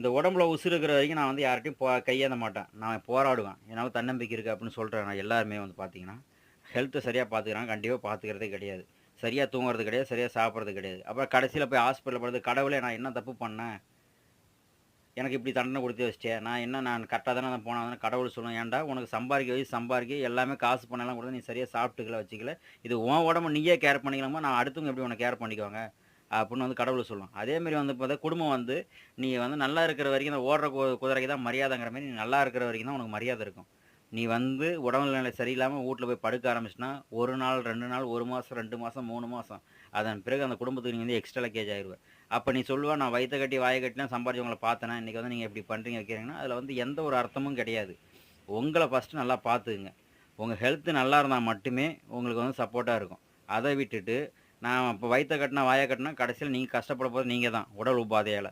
இந்த உடம்புல உசுறு இருக்கிற வரைக்கும் நான் வந்து யார்கிட்டையும் போ கையேந்த மாட்டேன். நான் போராடுவேன். ஏன்னா தன்னம்பிக்கை இருக்குது அப்படின்னு சொல்கிறேன் நான் எல்லாருமே வந்து பார்த்தீங்கன்னா ஹெல்த்தை சரியாக பார்த்துக்கிறாங்க கண்டிப்பாக பார்த்துக்கிறதே கிடையாது. சரியாக தூங்குறது கிடையாது. சரியாக சாப்பிட்றது கிடையாது. அப்புறம் கடைசியில் போய் ஹாஸ்பிட்டலில் போகிறது கடவுளே நான் என்ன தப்பு பண்ணேன்? எனக்கு இப்படி தண்டனை கொடுத்து வச்சிட்டேன் நான் என்ன நான் கரெக்டாக தானே நான் போனேன்? கடவுள் சொல்லுவேன். ஏன்டா உனக்கு சம்பாதிக்க வச்சு சம்பாதிக்க எல்லாமே காசு பண்ணலாம் கூட நீ சரியாக சாப்பிட்டுக்கல வச்சுக்கல. இது உன் உடம்பு நீயே கேர் பண்ணிக்கலாமா? நான் அடுத்தவங்க எப்படி உனக்கு கேர் பண்ணிக்குவாங்க? அப்படின்னு வந்து கடவுளை சொல்லுவோம் அதேமாரி வந்து பார்த்தா குடும்பம் வந்து நீ வந்து நல்லா இருக்கிற வரைக்கும் இந்த ஓடுற கு குதிரைக்கு தான் மரியாதைங்கிற மாதிரி நீ நல்லா இருக்கிற வரைக்கும் தான் உனக்கு மரியாதை இருக்கும். நீ வந்து உடல்நிலை சரியில்லாமல் வீட்டில் போய் படுக்க ஆரம்பிச்சுன்னா ஒரு நாள் ரெண்டு நாள் ஒரு மாதம் ரெண்டு மாதம் மூணு மாதம் அதன் பிறகு அந்த குடும்பத்துக்கு நீங்கள் வந்து எக்ஸ்ட்ரா லக்கேஜ் ஆயிடுவேன் அப்போ நீ சொல்லுவா நான் வயிற்ற கட்டி வாயை கட்டிலாம் சம்பாதிச்சவங்களை பார்த்தேன்னா இன்றைக்கி வந்து நீங்கள் இப்படி பண்ணுறீங்க வைக்கிறீங்கன்னா அதில் வந்து எந்த ஒரு அர்த்தமும் கிடையாது. உங்களை ஃபஸ்ட்டு நல்லா பார்த்துக்குங்க. உங்கள் ஹெல்த்து நல்லா இருந்தால் மட்டுமே உங்களுக்கு வந்து சப்போர்ட்டாக இருக்கும். அதை விட்டுட்டு நான் இப்போ வயிற்ற கட்டினா வாயை கட்டினா கடைசியில் நீங்கள் கஷ்டப்பட போகிறது நீங்கள் தான் உடல் உபாதையால்.